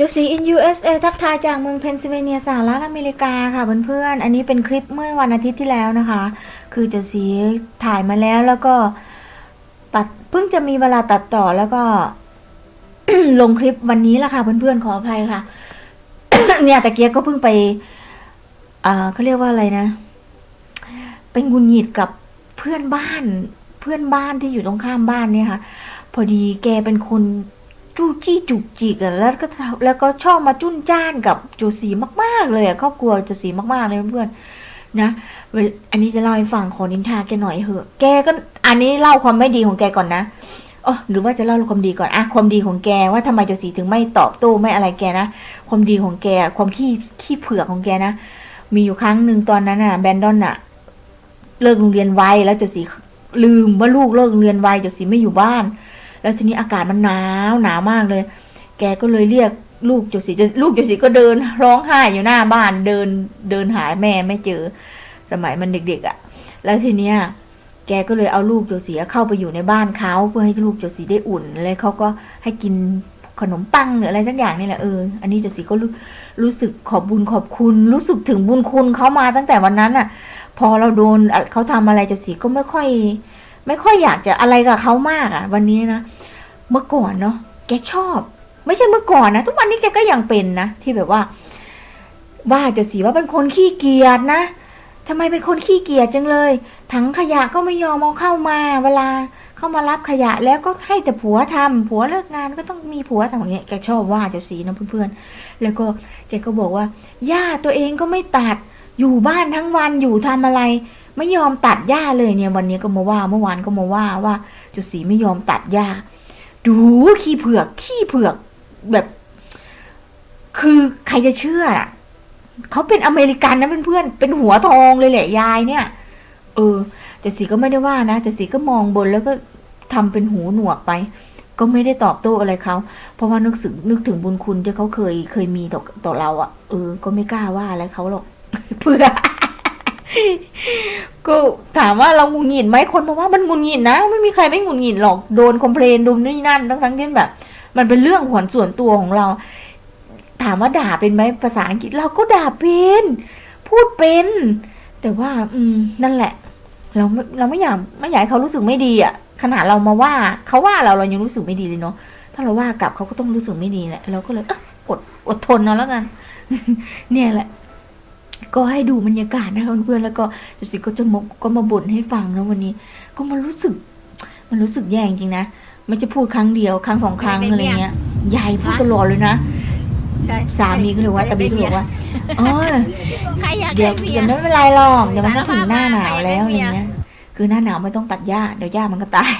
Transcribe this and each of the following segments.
จูซีอิน USA ทักทายจากเมืองเพนซิลเวเนียสหรัฐอเมริกาค่ะเพื่อนๆ อันนี้เป็นคลิปเมื่อวันอาทิตย์ที่แล้วนะคะ คือจูซีถ่ายมาแล้วแล้วก็ตัดเพิ่งจะมีเวลาตัดต่อแล้วก็ลงคลิปวันนี้ละค่ะเพื่อนๆขออภัยค่ะ เนี่ยตะเกียกก็เพิ่งไปอ่าเขาเรียกว่าอะไรนะไปงุนหงิดกับเพื่อนบ้าน เพื่อนบ้านที่อยู่ตรงข้ามบ้านเนี่ยค่ะ พอดีแกเป็นคน จู้จี้จุกจิกอะแล้วก็แล้วก็ชอบมาจุ้นจ้านกับโจสีมากๆเลยอะครอบครัวโจสีมากๆเลยเพื่อนๆนะอันนี้จะเล่าให้ฟังขอนินทาแกหน่อยเหอะ แกก็อันนี้เล่าความไม่ดีของแกก่อนนะอ๋อหรือว่าจะเล่าความดีก่อนอะความดีของแกว่าทำไมโจสีถึงไม่ตอบโต้ไม่อะไรแกนะความดีของแกความขี้ขี้เผือกของแกนะมีอยู่ครั้งหนึ่งตอนนั้นอะแบนดอนอะเลิกโรงเรียนไวแล้วโจสีลืมว่าลูกเลิกโรงเรียนไวโจสีไม่อยู่บ้าน แล้วทีนี้อากาศมันหนาวหนาวมากเลย แกก็เลยเรียกลูกโจสีลูกโจสีก็เดินร้องไห้อยู่หน้าบ้านเดินเดินหายแม่ไม่เจอ สมัยมันเด็กๆอะ่ะ แล้วทีเนี้ยแกก็เลยเอาลูกโจสีเข้าไปอยู่ในบ้านเขาเพื่อให้ลูกโจสีได้อุ่นแล้วเขาก็ให้กินขนมปังหรืออะไรสักอย่างนี่แหละเออ อันนี้โจสีก็รู้รู้สึกขอบบุญขอบคุณ รู้สึกถึงบุญคุณเขามาตั้งแต่วันนั้นอะ พอเราโดนเขาทำอะไรโจสีก็ไม่ค่อย ไม่ค่อยอยากจะอะไรกับเขามากอะ วันนี้นะ เมื่อก่อนเนาะแกชอบ ไม่ใช่เมื่อก่อนนะทุกวันนี้แกก็ยังเป็นนะที่แบบว่า ว่าเจะสีว่าเป็นคนขี้เกียจนะทำไมเป็นคนขี้เกียจจังเลย ถังขยะก็ไม่ยอมเอาเข้ามา เวลาเข้ามารับขยะแล้วก็ให้แต่ผัวทำผัวเลิกงานก็ต้องมีผัวทำอย่างเงี้ยแกชอบว่าเจ้าสีนะเพื่อนๆ แล้วก็แกก็บอกว่าหญ้าตัวเองก็ไม่ตัด อยู่บ้านทั้งวันอยู่ทำอะไร ไม่ยอมตัดหญ้าเลยเนี่ย วันนี้ก็มาว่าเมื่อวานก็มาว่าว่าจ้าสีไม่ยอมตัดหญ้า ดูขี้เผือกขี้เผือกแบบ คือใครจะเชื่อเขาเป็นอเมริกันนะเพื่อนๆเป็นหัวทองเลยแหละยายเนี่ย เออเจดสีก็ไม่ได้ว่านะเจดสีก็มองบนแล้วก็ทำเป็นหูหนวกไป ก็ไม่ได้ตอบโต้อะไรเขาเพราะว่านึกถึงนึกถึงบุญคุณที่เขาเคยเคยมีต่อต่อเราอะ่ะเออ ก็ไม่กล้าว่าอะไรเขาหรอกเพื่อ ก็ถามว่าเราหงุดหงิดไหมคนบอกว่ามันหงุดหงิดนะ ไม่มีใครไม่หงุดหงิดหรอกโดนคอมเพลนดุมนี่นั่นทั้งทั้งที่แบบ มันเป็นเรื่องหวนส่วนตัวของเรา ถามว่าด่าเป็นไหมภาษาอังกฤษเราก็ด่าเป็นพูดเป็น แต่ว่า อืม นั่นแหละ เราไม่เราไม่อยากไม่อยากให้เขารู้สึกไม่ดีอะขนาดเรามาว่าเขาว่าเราเรายังรู้สึกไม่ดีเลยเนาะถ้าเราว่ากลับเขาก็ต้องรู้สึกไม่ดีแหละเราก็เลยอดอดทนเอาะแล้วกัน เนี่ยแหละ ก็ให้ดูบรรยากาศนะคะเพื่อนๆแล้วก็จุสิก็จะมาก็มาบ่นให้ฟังนะวันนี้ ก็มันรู้สึก มันรู้สึกแย่จริงๆนะไม่จะพูดครั้งเดียวครั้งสองครั้งอะไรเงี้ยยายพูดตลอดเลยนะสามีก็เลยว่าตาบีก็เลยว่าอ๋อใครอยากเดี๋ยวได้เมียเดี๋ยวไม่เป็นไรหรอกเดี๋ยวมันก็ถึงหน้าหนาวสารภาพมาแล้วใครออยากได้เมียย่างเงี้ยคือหน้าหนาวไม่ต้องตัดหญ้าเดี๋ยวหญ้ามันก็ตาย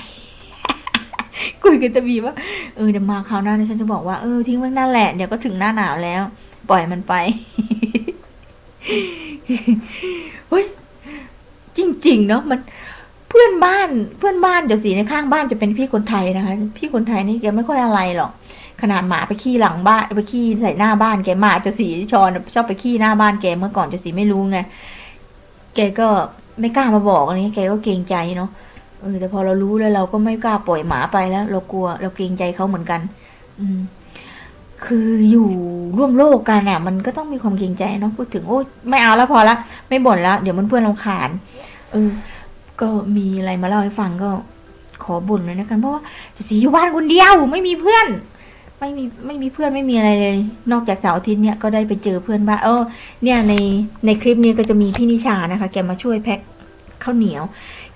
คุยกันตะบีว่าเออเดี๋ยวมาคราวหน้าฉันจะบอกว่าเออทิ้งไว้นั่นแหละเดี๋ยวก็ถึงหน้าหนาวแล้ว ปล่อยมันไป เฮ้ย จริง ๆ เนาะมันเพื่อนบ้านเพื่อนบ้านเดี๋ยวสีในข้างบ้านจะเป็นพี่คนไทยนะคะ พี่คนไทยนี่แกไม่ค่อยอะไรหรอก ขนาดหมาไปขี้หลังบ้านไปขี้ใส่หน้าบ้านแกหมาเจะสีชอนชอบไปขี้หน้าบ้านแกเมื่อก่อนเจะสีไม่รู้ไงแกก็ไม่กล้ามาบอกอะไรเงี้ยแกก็เกรงใจเนาะเออแต่พอเรารู้แล้วเราก็ไม่กล้าปล่อยหมาไปแล้ว เรากลัว เราเกรงใจเขาเหมือนกัน อืม คืออยู่ร่วมโลกกันอะ มันก็ต้องมีความเกรงใจเนาะพูดถึงโอ้ไม่เอาแล้วพอละไม่บ่นแล้ว เดี๋ยวมันเพื่อนเราขานเออก็มีอะไรมาเล่าให้ฟังก็ขอบ่นเลยนะกันเพราะว่าจะสีอยู่บ้านคนเดียวไม่มีเพื่อน ไม่มีไม่มีเพื่อนไม่มีอะไรเลย นอกจากเสาร์อาทิตย์เนี่ยก็ได้ไปเจอเพื่อนบ้านเออเนี่ยในในคลิปนี้ก็จะมีพี่นิชานะคะ แกมาช่วยแพ็คข้าวเหนียว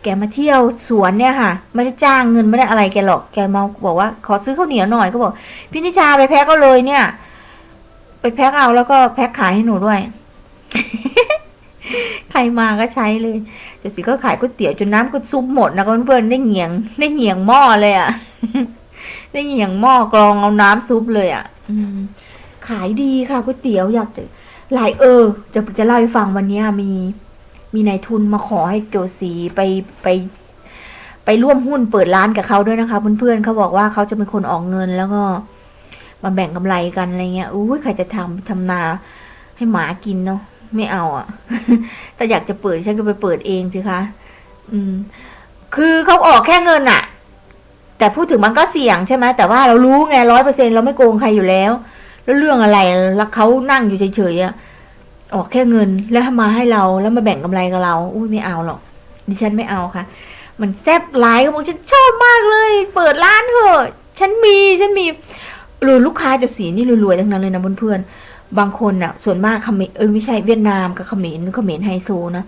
แกมาเที่ยวสวนเนี่ยค่ะ ไม่ได้จ้างเงินไม่ได้อะไรแกหรอก แกมาบอกว่าขอซื้อข้าวเหนียวหน่อยก็บอก พี่นิชาไปแพ็คก็เลยเนี่ย ไปแพ็คเอาแล้วก็แพ็คขายให้หนูด้วย ใครมาก็ใช้เลยเจดสิก็ขายก๋วยเตี๋ยวจนน้ำก็ซุปหมดนะเพื่อนๆได้เหงียง ได้เหงียงหม้อเลยอะ่ะ ได้เหงียงหม้อกรองเอาน้ำซุปเลยอะ่ะ อืม ขายดีค่ะก๋วยเตี๋ยวอยากจะหลายเออ จะจะเล่าให้ฟังวันนี้มี มีนายทุนมาขอให้โจสีไปไปไปร่วมหุ้นเปิดร้านกับเขาด้วยนะคะ เพื่อนๆเขาบอกว่าเขาจะเป็นคนออกเงินแล้วก็มาแบ่งกำไรกันอะไรเงี้ยอุ้ยใครจะทำทำนาให้หมากินเนาะไม่เอาอะ่ะ แต่อยากจะเปิดฉันก็ไปเปิดเองสิคะอืม คือเขาออกแค่เงินอะแต่พูดถึงมันก็เสี่ยงใช่ไหมแต่ว่าเรารู้ไงร้อยเปอร์เซ็นเราไม่โกงใครอยู่แล้ว แล้วเรื่องอะไรแล้วเขานั่งอยู่เฉยๆอะ ออกแค่เงินแล้วมาให้เราแล้วมาแบ่งกำไรกับเรา อุ้ยไม่เอาหรอก ดิฉันไม่เอาค่ะ มันแซ่บหลายก็บอกฉันชอบมากเลย เปิดร้านเถอะฉันมีฉันมีหรือลูกค้าจะสีนี่รวยๆทั้งนั้นเลยนะเพื่อนๆบางคนน่ะ ส่วนมากเขมรเออไม่ใช่เวียดนามกับเขมรเขมรไฮโซนะ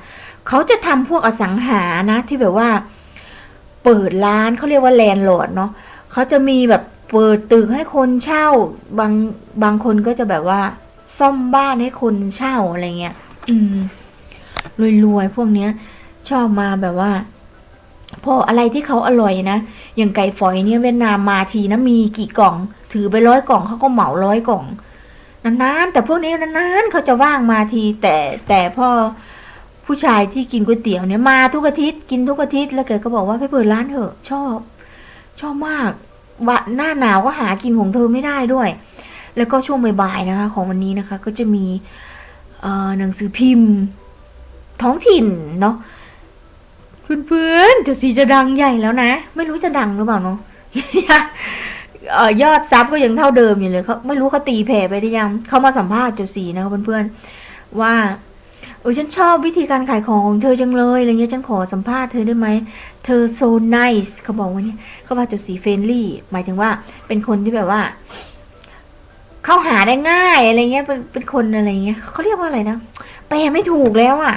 เขาจะทำพวกอสังหานะที่แบบว่า เปิดร้านเขาเรียกว่าแลนด์ลอร์ดเนาะเขาจะมีแบบเปิดตึกให้คนเช่าบางบางคนก็จะแบบว่า ซ่อมบ้านให้คนเช่าอะไรเงี้ย อืมรวยๆพวกเนี้ย ชอบมาแบบว่า พออะไรที่เขาอร่อยนะอย่างไก่ฝอยเนี่ยเวียดนามมาทีนะมีกี่กล่อง ถือไปร้อยกล่องเขาก็เหมาร้อยกล่องนานๆแต่พวกนี้นานๆเขาจะว่างมาที แต่แต่พ่อผู้ชายที่กินก๋วยเตี๋ยวเนี่ยมาทุกอาทิตย์กินทุกอาทิตย์แล้วแกก็บอกว่าไปเปิดร้านเถอะ ชอบ ชอบมากว่าหน้าหนาวก็หากินของเธอไม่ได้ด้วย แล้วก็ช่วงบ่ายๆนะคะ ของวันนี้นะคะ ก็จะมีหนังสือพิมพ์ ท้องถิ่นเนาะเพื่อนๆจุดสีจะดังใหญ่แล้วนะ ไม่รู้จะดังหรือเปล่าเนาะยอดซับก็ยังเท่าเดิมอยู่เลยเขาไม่รู้เขาตีแผ่ไปได้ยังเขามาสัมภาษณ์จุดสีนะคะเพื่อนๆว่าเออฉันชอบวิธีการขายของของเธอจังเลยอะไรเงี้ยฉันขอสัมภาษณ์เธอได้ไหม เธอโซน nice เขาบอกว่าเนี่ยเขาว่าจุดสีเฟรนลี่หมายถึงว่าเป็นคนที่แบบว่า เข้าหาได้ง่ายอะไรเงี้ยเป็นเป็นคนอะไรเงี้ยเขาเรียกว่าอะไรนะแปลไม่ถูกแล้วอะ่ะ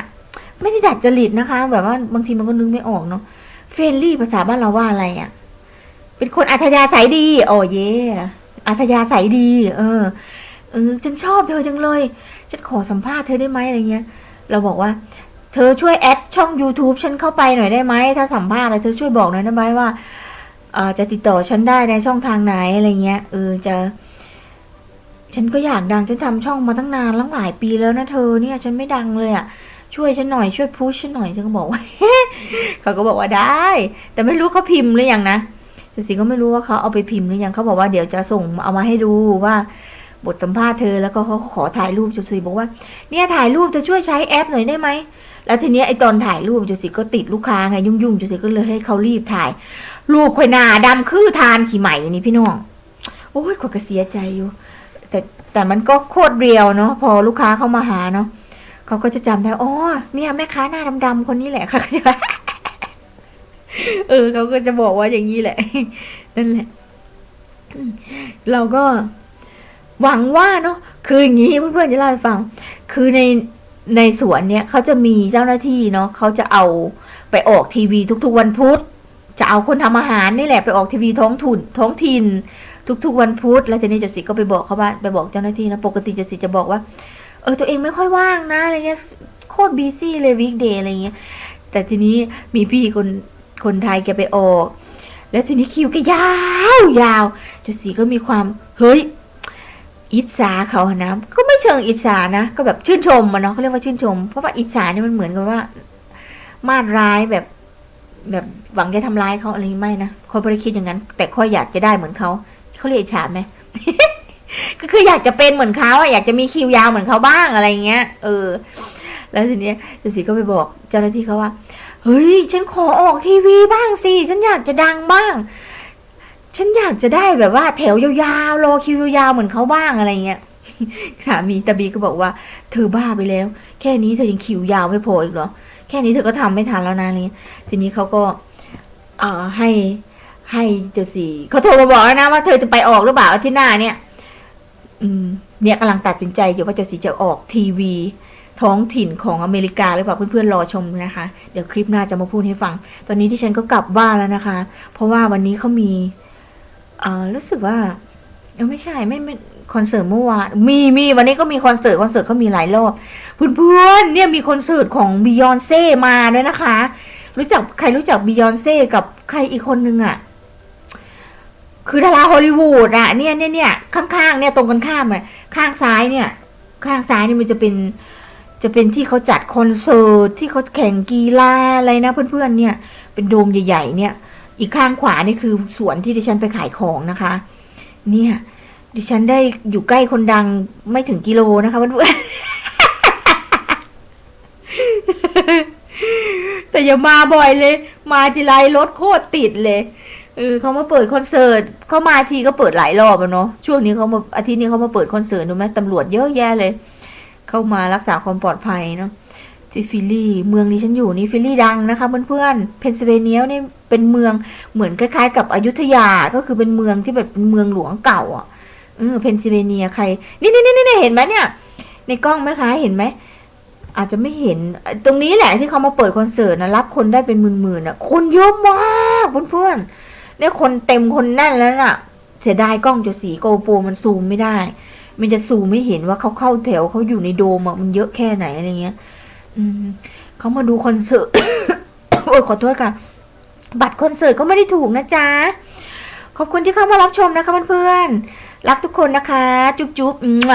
ไม่ได้ดัดจริตนะคะ แบบว่าบางทีมันก็นึกไม่ออกเนาะเฟรนลี่ภาษาบ้านเราว่าอะไรอะ่ะ เป็นคนอัธยาศัยดี โอ้เย่อัธยาศัยดี เออเออฉันชอบเธอจังเลยฉันขอสัมภาษณ์เธอได้ไหมอะไรเงี้ย เราบอกว่า เธอช่วยแอดช่อง YouTube ฉันเข้าไปหน่อยได้ไหมถ้าสัมภาษณ์อะไรเธอช่วยบอกหน่อยได้ไหมว่าออจะติดต่อฉันได้ในช่องทางไหนอะไรเงี้ยเออจะ ฉันก็อยากดังฉันทำช่องมาตั้งนานแล้วหลายปีแล้วนะเธอเนี่ย ฉันไม่ดังเลยอะ่ะช่วยฉันหน่อยช่วยพุชฉันหน่อยฉันก็บอกว่าเขาก็บอกว่าได้ แต่ไม่รู้เขาพิมพ์หรือยังนะจุสีก็ไม่รู้ว่าเขาเอาไปพิมพ์หรือยังเขาบอกว่าเดี๋ยวจะส่งเอามาให้ดูว่า บทสัมภาษณ์เธอแล้วก็เขาขอถ่ายรูปจุสีบอกว่า เนี่ยถ่ายรูปจะช่วยใช้แอปหน่อยได้ไหมแล้วทีเนี้ยไอตอนถ่ายรูปจุสีก็ติดลูกค้าไงยุ่งๆจุสีก็เลยให้เขารีบถ่ายรูปข่อยหนาดำคือทานขี่ไหม่นี่พี่น้องโอ้ยขอยก็เสียใจอยู่ แต่แต่มันก็โคตรเรียวเนาะพอลูกค้าเข้ามาหาเนาะเขาก็จะจำได้อ๋อเนี่ยแม่ค้าหน้าดำๆคนนี้แหละค่ะจะเออเขาก็จะบอกว่าอย่างนี้แหละนั่นแหละ เราก็หวังว่าเนาะคืออย่างนี้เพื่อนๆจะเล่าให้ฟัง คือในในสวนเนี่ยเขาจะมีเจ้าหน้าที่เนาะเขาจะเอาไปออกทีวีทุกๆวันพุธจะเอาคนทำอาหารนี่แหละไปออกทีวีท้องถุนท้องถิ่น ทุกๆวันพุธแล้วทีนี้จดสิก็ไปบอกเขาว่าไปบอกเจ้าหน้าที่นะปกติจดสิจะบอกว่า เออตัวเองไม่ค่อยว่างนะอะไรเงี้ยโคตรบีซี่เลยวีคเดย์อะไรเงี้ยแต่ทีนี้มีพี่คนคนไทยแกไปออก แล้วทีนี้คิวแกยาวยาวจุดสีก็มีความเฮ้ยอิจฉาเขาอะนะก็ไม่เชิงอิจฉานะ ก็แบบชื่นชมมันเนาะเขาเรียกว่าชื่นชม เพราะว่าอิจฉาเนี่ยมันเหมือนกับว่า มาดร้ายแบบแบบหวังจะทำร้ายเขาอะไรไม่นะคอยบริคิดอย่างนั้น แต่ค่อยอยากจะได้เหมือนเขา เขาเรียกฉาไหมก็คืออยากจะเป็นเหมือนเขาอะอยากจะมีคิวยาวเหมือนเขาบ้างอะไรเงี้ย เออ แล้วทีเนี้ยจุสีก็ไปบอก เจ้าหน้าที่เขาว่า เฮ้ย ฉันขอออกทีวีบ้างสิ ฉันอยากจะดังบ้าง ฉันอยากจะได้แบบว่า แถวยาวๆ รอคิวยาวๆ เหมือนเขาบ้างอะไรเงี้ย สามีตาบีก็บอกว่า เธอบ้าไปแล้ว แค่นี้เธอยังคิวยาวไม่พออีกเหรอ แค่นี้เธอก็ทำไม่ทันแล้วนะอะไรเงี้ยทีนี้เขาก็ เอ่อ ให้ ให้เจ้าสี่เขาโทรมาบอกแล้วนะว่าเธอจะไปออกหรือเปล่าอาที่หน้าเนี่ย อืม เนี่ยกำลังตัดสินใจอยู่ว่าเจ้าสี่จะออกทีวี ท้องถิ่นของอเมริกาหรือเปล่าเพื่อนๆรอชมนะคะ เดี๋ยวคลิปหน้าจะมาพูดให้ฟัง ตอนนี้ที่ฉันก็กลับบ้านแล้วนะคะ เพราะว่าวันนี้เขามีเอ่อรู้สึกว่าเออไม่ใช่ไม่ไม่คอนเสิร์ตเมื่อวานมีมีวันนี้ก็มีคอนเสิร์ตคอนเสิร์ตเขามีหลายรอบเพื่อนๆเนี่ยมีคอนเสิร์ตของบิยอนเซ่มาด้วยนะคะ รู้จักใครรู้จักบิยอนเซ่กับใครอีกคนนึงอะ่ะ คือดาราฮอลลีวูดอะเนี่ยเนี่ยเนี่ยข้างๆเนี่ยตรงกันข้ามอะข้างซ้ายเนี่ย ข้างซ้ายนี่มันจะเป็น จะเป็นที่เขาจัดคอนเสิร์ตที่เขาแข่งกีฬาอะไรนะเพื่อนๆเนี่ย เป็นโดมใหญ่ ๆ เนี่ย อีกข้างขวานี่คือสวนที่ดิฉันไปขายของนะคะ เนี่ย ดิฉันได้อยู่ใกล้คนดังไม่ถึงกิโลนะคะเพื่อนๆแต่อย่ามาบ่อยเลย มาทีไรรถโคตรติดเลย เออเขามาเปิดคอนเสิร์ตเขามาทีก็เปิดหลายรอบอะเนาะช่วงนี้เขามาอาทิตย์นี้เขามาเปิดคอนเสิร์ตดูไหมตำรวจเยอะแยะเลย เข้ามารักษาความปลอดภัยเนาะที่ฟิลลี่เมืองนี้ฉันอยู่นี่ฟิลลี่ดังนะคะเพื่อนๆเพนซิลเวเนียนี่เป็นเมืองเหมือนคล้ายๆ กับอยุธยาก็คือเป็นเมืองที่แบบเป็นเมืองหลวงเก่าอะเออเพนซิลเวเนียใคร นี่นี่นี่นี่เห็นไหมเนี่ย ในกล้องไหมคะเห็นไหมอาจจะไม่เห็นตรงนี้แหละที่เขามาเปิดคอนเสิร์ตนะรับคนได้เป็นหมื่นๆอะคนเยอะมากเพื่อนๆ เนี่ยคนเต็มคนแน่นแล้วน่ะ เสียดายกล้องจะสีโกโปรมันซูมไม่ได้ มันจะซูมไม่เห็นว่าเขาเข้าแถวเขาอยู่ในโดมมันเยอะแค่ไหนอะไรเงี้ย อืมเขามาดูคอนเสิร์ตโอ้ยขอโทษค่ะ บัตรคอนเสิร์ตก็ไม่ได้ถูกนะจ๊ะ ขอบคุณที่เข้ามารับชมนะคะเพื่อนๆรักทุกคนนะคะ จุ๊บๆอืม